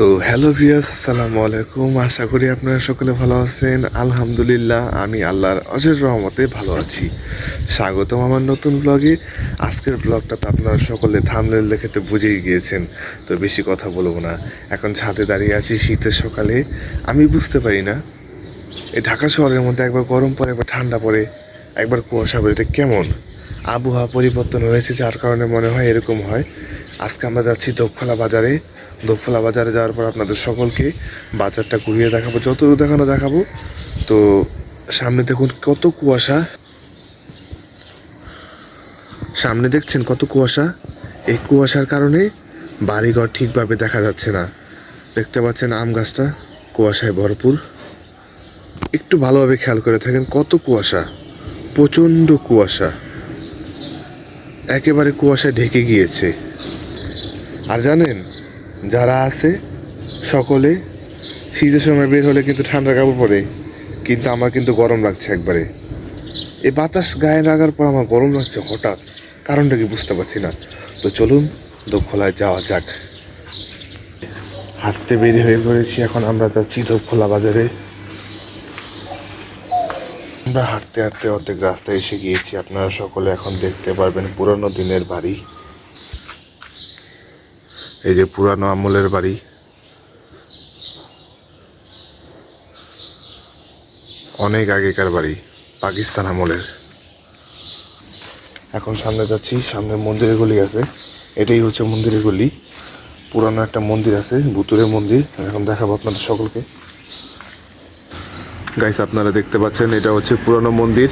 তো হ্যালো ভিয়াস আসসালামু আলাইকুম। আশা করি আপনারা সকলে ভালো আছেন। আলহামদুলিল্লাহ, আমি আল্লাহর অজের রহমতে ভালো আছি। স্বাগতম আমার নতুন ব্লগে আজকের ব্লগটা তো আপনারা সকলে থামলেল দেখে তো বুঝেই গিয়েছেন, তো বেশি কথা বলব না। এখন ছাদে দাঁড়িয়ে আছি শীতের সকালে। আমি বুঝতে পারি না, এই ঢাকা শহরের মধ্যে একবার গরম পড়ে, একবার ঠান্ডা পড়ে, একবার কুয়াশা পড়ে, এটা কেমন? আবহাওয়া পরিবর্তন হয়েছে, যার কারণে মনে হয় এরকম হয়। আজকে আমরা যাচ্ছি দোপখোলা বাজারে। দোপখোলা বাজারে যাওয়ার পর আপনাদের সকলকে বাজারটা ঘুরিয়ে দেখাবো যতটুকু দেখানো দেখাবো। তো সামনে দেখুন কত কুয়াশা। সামনে দেখছেন কত কুয়াশা। এই কুয়াশার কারণে বাড়িঘর ঠিকভাবে দেখা যাচ্ছে না। দেখতে পাচ্ছেন আম গাছটা কুয়াশায় ভরপুর। একটু ভালোভাবে খেয়াল করে থাকেন কত কুয়াশা, প্রচণ্ড কুয়াশা। একেবারে কুয়াশায় ঢেকে গিয়েছে। আর জানেন যারা আছে, সকলে শীতের সময় বের হলে কিন্তু ঠান্ডা কাপড় পরে, কিন্তু আমার কিন্তু গরম লাগছে একবারে। এই বাতাস গায়ে লাগার পর আমার গরম লাগছে হঠাৎ, কারণটা কি বুঝতে পারছি না। তো চলুন দোখোলায় যাওয়া যাক। হাঁটতে বেরিয়ে হয়ে পড়েছি, এখন আমরা যাচ্ছি দোখোলা বাজারে। আমরা হাঁটতে হাঁটতে অর্ধেক রাস্তায় এসে গিয়েছি, আপনারা সকলে এখন দেখতে পারবেন পুরনো দিনের বাড়ি। এই যে পুরানো আমলের বাড়ি। অনেক আগেকার বাড়ি, পাকিস্তান আমলের। এখন সামনে যাচ্ছি, সামনে মন্দিরের গলি আছে। এটাই হচ্ছে মন্দিরের গলি। পুরানো একটা মন্দির আছে ভুতুরের মন্দির। এখন দেখাবো আপনাদের সকলকে। গাইস আপনারা দেখতে পাচ্ছেন, এটা হচ্ছে পুরানো মন্দির।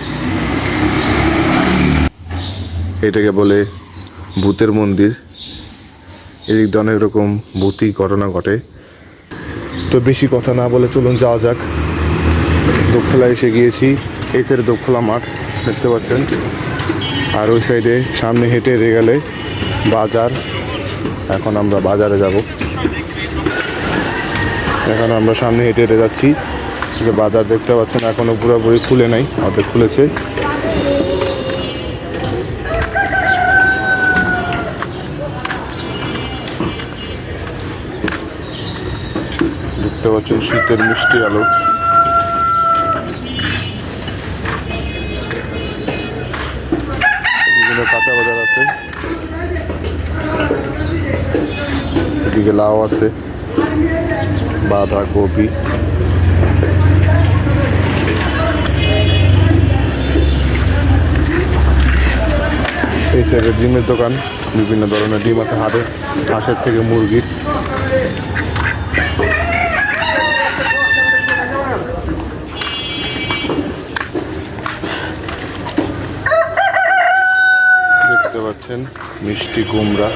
এটাকে বলে ভূতের মন্দির। এদিক দিয়ে অনেক রকম ভূতি ঘটনা ঘটে। তো বেশি কথা না বলে চলুন যাওয়া যাক। দোখলা এসে গিয়েছি। এই সাইডে দোখলা মাঠ, দেখতে পাচ্ছেন। আর ওই সাইডে সামনে হেঁটে এড়ে গেলে বাজার। এখন আমরা বাজারে যাব। এখন আমরা সামনে হেঁটে হেঁটে যাচ্ছি। যে বাজার দেখতে পাচ্ছেন এখনও পুরোপুরি খুলে নাই অর্ধেক খুলেছে। দেখতে পাচ্ছেন শীতের মিষ্টি আলো। বিভিন্ন কাঁচা বাজার আছে। এদিকে লাউ আছে, বাঁধাকপি। এই সাইডে ডিমের দোকান, বিভিন্ন ধরনের ডিম আছে হাটে, হাঁসের থেকে মুরগির দেখতে পাচ্ছেন মিষ্টি কুমড়া।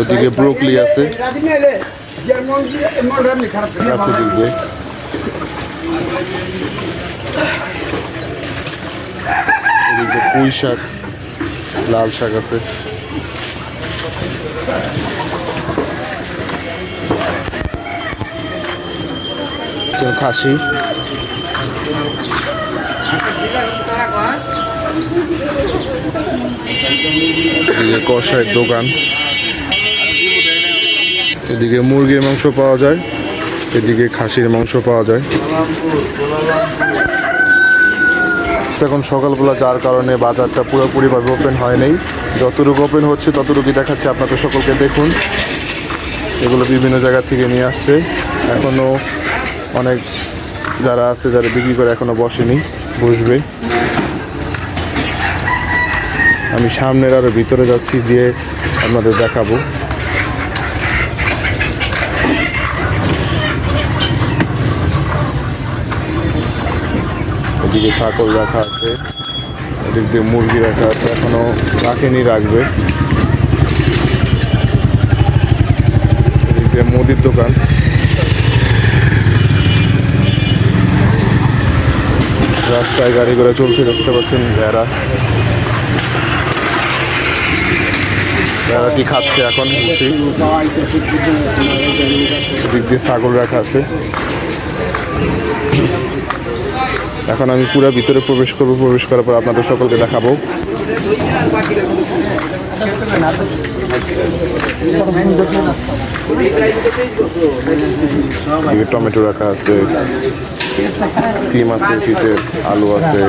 ওদিকে ব্রোকলি আছে। পুঁই শাক লাল শাক আছে। খাসি। এদিকে কষায়ের দোকান। এদিকে মুরগির মাংস পাওয়া যায়, এদিকে খাসির মাংস পাওয়া যায়। এখন সকালবেলা যার কারণে বাজারটা পুরোপুরিভাবে ওপেন হয় নাই যতটুকু ওপেন হচ্ছে, ততটুকুই দেখাচ্ছে আপনাদের সকলকে। দেখুন, এগুলো বিভিন্ন জায়গা থেকে নিয়ে আসছে। এখনও অনেক যারা আছে, যারা বিক্রি করে এখনও বসেনি, বসবে। আমি সামনের আরও ভিতরে যাচ্ছি দিয়ে আপনাদের দেখাবো। এদিকে ছাগল রাখা আছে, এদিক দিয়ে মুরগি রাখা আছে, এখনও রাখেনি, রাখবে। এদিক দিয়ে মুদির দোকান। রাস্তায় গাড়ি ঘোড়া চলছে, দেখতে পাচ্ছেন, ভেড়া। ভেড়াটি খাচ্ছে এখন? বসে দিয়ে ছাগল রাখা আছে। এখন আমি পুরো ভিতরে প্রবেশ করব, প্রবেশ করার পর আপনাদের সকলকে দেখাবো। টমেটো রাখা আছে, সিম আছে আলু আছে।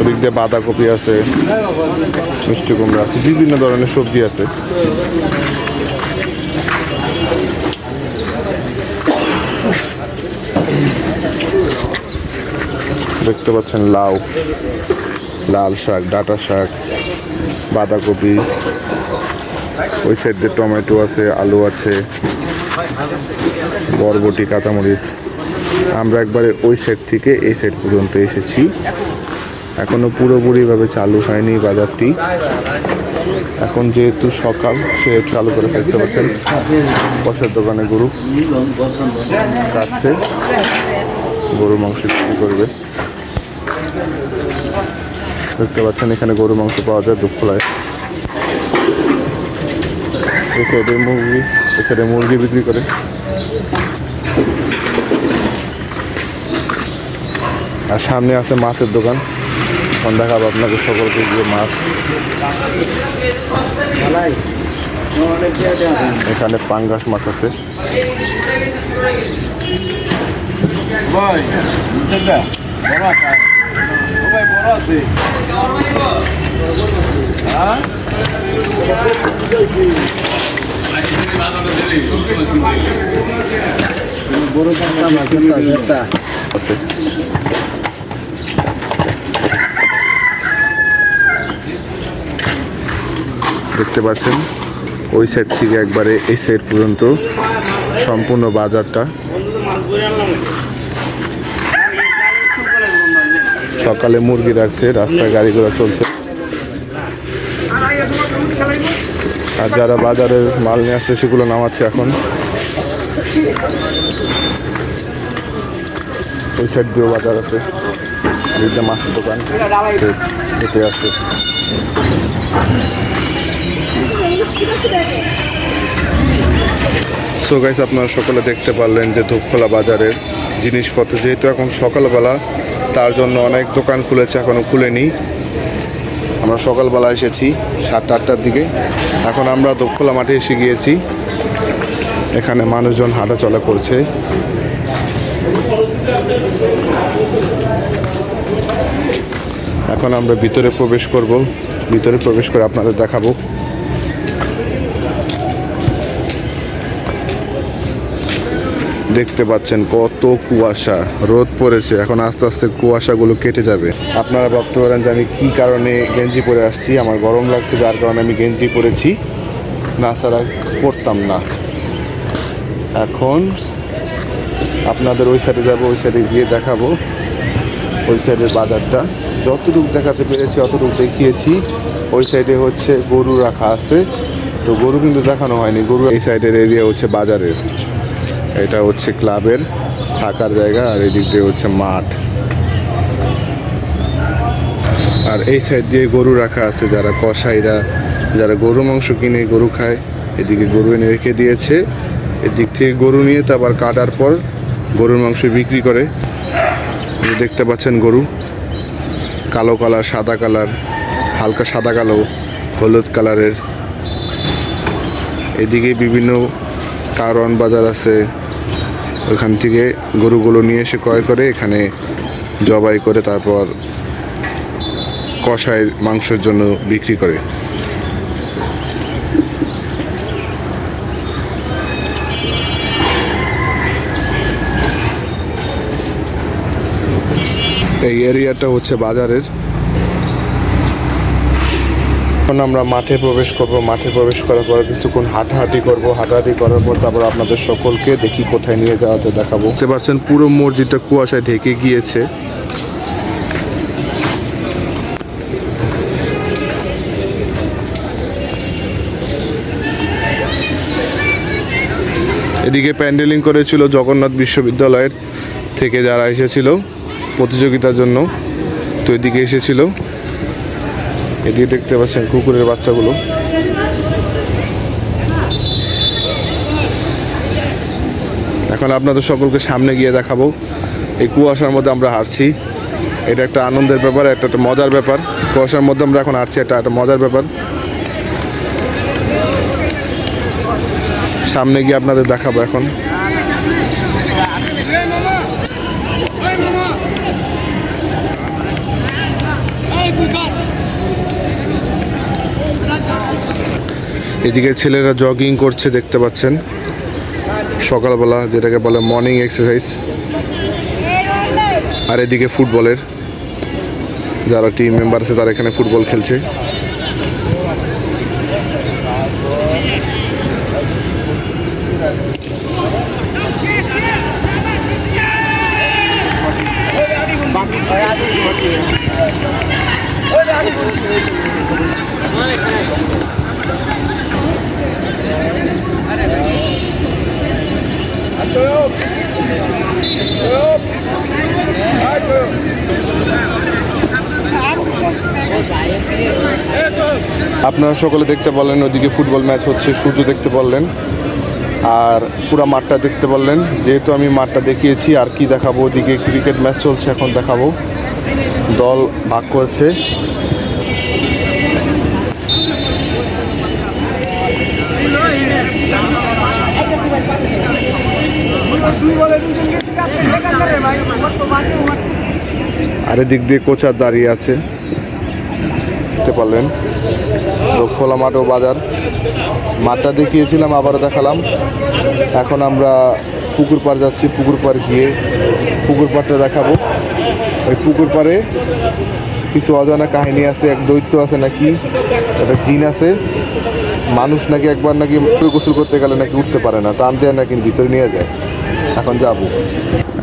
ওদিক দিয়ে বাঁধাকপি আছে, মিষ্টি কুমড়া আছে, বিভিন্ন ধরনের সবজি আছে। দেখতে পাচ্ছেন লাউ, লাল শাক, ডাটা শাক, বাঁধাকপি, ওই সাইড দিয়ে টমেটো আছে, আলু আছে, বরবটি, কাঁচামরিচ। আমরা একবারে ওই সাইড থেকে এই সাইড পর্যন্ত এসেছি। এখনও পুরোপুরিভাবে চালু হয়নি বাজারটি। এখন যেহেতু সকাল সে চালু করে ফেলতে পারছেন বসার দোকানে গরু। কাটছে গরু মাংস বিক্রি করবে। দেখতে পাচ্ছেন এখানে গরু মাংস পাওয়া যায় দুঃখলায় এই সাইডে মুরগি সাইডে মুরগি বিক্রি করে। আর সামনে আছে মাছের দোকান। এখন দেখাবো আপনাকে সকলকে গিয়ে মাছ এখানে পাঙ্গাস মাছ আছে। বড় আছে ও ভাই বড় আছে হ্যাঁ বড় কাটা মাছ একটা আছে দেখতে পাচ্ছেন। ওই সাইড থেকে একবারে এই সাইড পর্যন্ত সম্পূর্ণ বাজারটা। সকালে মুরগি রাখছে, রাস্তায় গাড়ি ঘোড়া চলছে। আর যারা বাজারে মাল নিয়ে আসছে, সেগুলো নামাচ্ছে এখন। ওই সাইড দিয়েও বাজার আছে। মাছের দোকান আছে। সো গাইস আপনারা সকলে দেখতে পারলেন যে ধূপখোলা বাজারের জিনিসপত্র, যেহেতু এখন সকালবেলা, তার জন্য অনেক দোকান খুলেছে এখনও খুলেনি। আমরা সকালবেলা এসেছি, সাতটা, আটটার দিকে। এখন আমরা ধূপখোলা মাঠে এসে গিয়েছি। এখানে মানুষজন হাঁটাচলা করছে। এখন আমরা ভিতরে প্রবেশ করব। ভিতরে প্রবেশ করে আপনাদের দেখাবো। দেখতে পাচ্ছেন কত কুয়াশা, রোদ পড়েছে। এখন আস্তে আস্তে কুয়াশাগুলো কেটে যাবে। আপনারা ভাবতে পারেন যে আমি কী কারণে গেঞ্জি পরে আসছি? আমার গরম লাগছে, যার কারণে আমি গেঞ্জি পরেছি। না ছাড়া পরতাম না। এখন আপনাদের ওই সাইডে যাব, ওই সাইডে গিয়ে দেখাবো। ওই সাইডের বাজারটা। যতটুকু দেখাতে পেরেছি, অতটুকু দেখিয়েছি। ওই সাইডে হচ্ছে গরু রাখা আছে। তো গরু কিন্তু দেখানো হয়নি। গরু এই সাইডের এরিয়া হচ্ছে বাজারের। এটা হচ্ছে ক্লাবের থাকার জায়গা আর এদিক দিয়ে হচ্ছে মাঠ। আর এই সাইড দিয়ে গরু রাখা আছে যারা কসাইরা, যারা গরু মাংস কিনে গরু খায়, এদিকে গরু এনে রেখে দিয়েছে। এদিক থেকে গরু নিয়ে তারপর কাটার পর গরুর মাংস বিক্রি করে। দেখতে পাচ্ছেন গরু, কালো কালার, সাদা কালার, হালকা সাদা কালো, হলুদ কালারের। এদিকে বিভিন্ন কারণ বাজার আছে। ওইখান থেকে গরুগুলো নিয়ে এসে ক্রয় করে, এখানে জবাই করে তারপর কষায় মাংসের জন্য বিক্রি করে। এই এরিয়াটা হচ্ছে বাজারের। এখন আমরা মাঠে প্রবেশ করব। মাঠে প্রবেশ করার পর কিছুক্ষণ হাঁটাহাঁটি করব। হাঁটাহাঁটি করার পর তারপর আপনাদের সকলকে দেখি কোথায় নিয়ে যাওয়াতে দেখাবো। দেখতে পারছেন পুরো মসজিদটা কুয়াশায় ঢেকে গিয়েছে। এদিকে প্যান্ডেলিং করেছিল জগন্নাথ বিশ্ববিদ্যালয়ের থেকে যারা এসেছিল প্রতিযোগিতার জন্য, তো এদিকে এসেছিল। এদিকে দেখতে পাচ্ছেন কুকুরের বাচ্চাগুলো। এখন আপনাদের সকলকে সামনে গিয়ে দেখাবো। এই কুয়াশার মধ্যে আমরা হারছি এটা একটা আনন্দের ব্যাপার একটা একটা মজার ব্যাপার। কুয়াশার মধ্যে আমরা এখন হারছি এটা একটা মজার ব্যাপার। সামনে গিয়ে আপনাদের দেখাবো এখন। এদিকে ছেলেরা জগিং করছে, দেখতে পাচ্ছেন। সকালবেলা যেটাকে বলে মর্নিং এক্সারসাইজ আর এদিকে ফুটবলের যারা টিম মেম্বার আছে, তারা এখানে ফুটবল খেলছে। আপনারা সকলে দেখতে পারলেন, ওদিকে ফুটবল ম্যাচ হচ্ছে, সূর্য দেখতে পারলেন, আর পুরা মাঠটা দেখতে পারলেন। যেহেতু আমি মাঠটা দেখিয়েছি, আর কি দেখাবো, ওদিকে ক্রিকেট ম্যাচ চলছে, এখন দেখাবো। দল ভাগ করছে। আর এদিক দিয়ে কোচার দাঁড়িয়ে আছে। দেখতে পারলেন। খোলা মাঠ ও বাজার। মাঠটা দেখিয়েছিলাম, আবারও দেখালাম। এখন আমরা পুকুর পাড় যাচ্ছি। পুকুর পাড় গিয়ে পুকুর পাড়টা দেখাবো। ওই পুকুর পাড়ে কিছু অজানা কাহিনী আছে, এক দৈত্য আছে নাকি, একটা জিন আছে। মানুষ নাকি একবার নাকি গোসল করতে গেলে নাকি উঠতে পারে না, টান দেয় নাকি ভিতরে নিয়ে যায়। এখন যাব।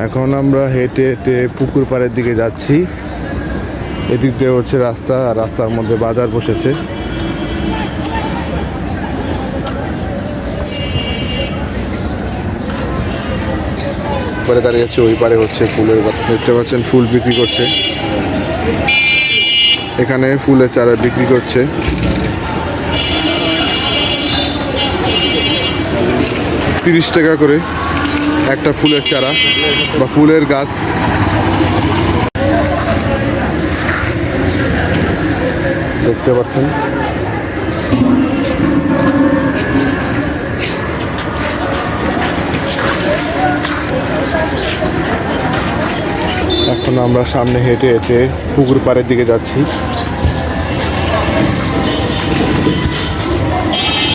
এখন আমরা হেঁটে হেঁটে পুকুর পাড়ের দিকে যাচ্ছি। এদিক দিয়ে হচ্ছে রাস্তা রাস্তার মধ্যে বাজার বসেছে। পরে দাঁড়িয়ে আছে, ওই পারে হচ্ছে ফুলের দেখতে পাচ্ছেন, ফুল বিক্রি করছে। এখানে ফুলের চারা বিক্রি করছে। তিরিশ টাকা করে। একটা ফুলের চারা বা ফুলের গাছ। দেখতে পাচ্ছেন। এখন আমরা সামনে হেঁটে হেঁটে পুকুর পাড়ের দিকে যাচ্ছি।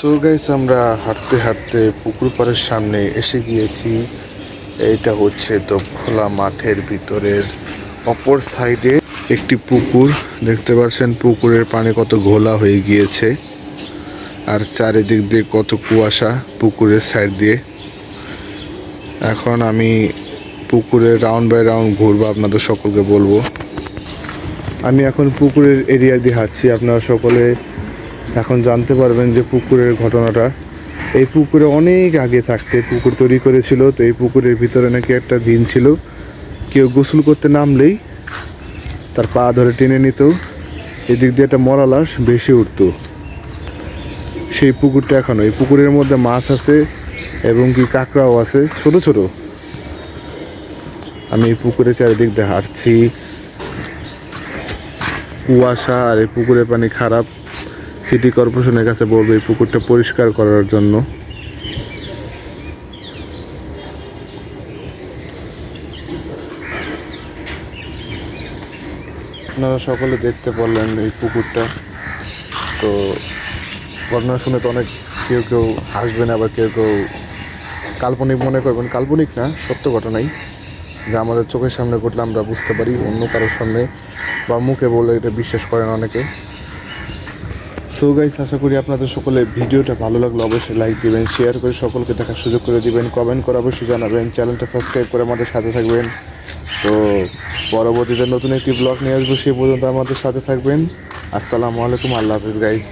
তো গাইস আমরা হাঁটতে হাঁটতে পুকুর পাড়ের সামনে এসে গিয়েছি। এইটা হচ্ছে তো খোলা মাঠের ভিতরের অপর সাইডে একটি পুকুর। দেখতে পাচ্ছেন, পুকুরের পানি কত ঘোলা হয়ে গিয়েছে। আর চারিদিক দিয়ে কত কুয়াশা পুকুরের সাইড দিয়ে। এখন আমি পুকুরে রাউন্ড বাই রাউন্ড ঘুরবো, আপনাদের সকলকে বলব। আমি এখন পুকুরের এরিয়া দিয়ে হাঁটছি, আপনারা সকলে এখন জানতে পারবেন যে পুকুরের ঘটনাটা। এই পুকুরে অনেক আগে থাকতে পুকুর তৈরি করেছিল, তো এই পুকুরের ভিতরে নাকি একটা দিন ছিল। কেউ গোসল করতে নামলেই তার পা ধরে টেনে নিত। এদিক দিয়ে একটা মরা লাশ ভেসে উঠতো। সেই পুকুরটা এখনও। এই পুকুরের মধ্যে মাছ আছে এবং কি কাঁকড়াও আছে, ছোট ছোট। আমি এই পুকুরে চারিদিক দিয়ে হাঁটছি। কুয়াশা আর এই পুকুরের পানি খারাপ। সিটি কর্পোরেশনের কাছে বলব এই পুকুরটা পরিষ্কার করার জন্য। আপনারা সকলে দেখতে পারলেন এই পুকুরটা। তো ঘটনা শুনে তো অনেক কেউ কেউ হাসবেন, আবার কেউ কেউ কাল্পনিক মনে করবেন। কাল্পনিক না, সত্য ঘটনাই। যা আমাদের চোখের সামনে ঘটলে আমরা বুঝতে পারি, অন্য কারোর সামনে বা মুখে বলে এটা বিশ্বাস করেন অনেকে। সো গাইস আশা করি আপনাদের সকলে ভিডিওটা ভালো লাগল, অবশ্যই লাইক দিবেন শেয়ার করে সকলকে দেখার সুযোগ করে দিবেন কমেন্ট করে অবশ্যই জানাবেন চ্যানেলটা সাবস্ক্রাইব করে আমাদের সাথে থাকবেন। তো পরবর্তীতে নতুন একটি ব্লগ নিয়ে আসব, সে পর্যন্ত আমাদের সাথে থাকবেন। আসসালামু আলাইকুম, আল্লাহ হাফিজ গাইস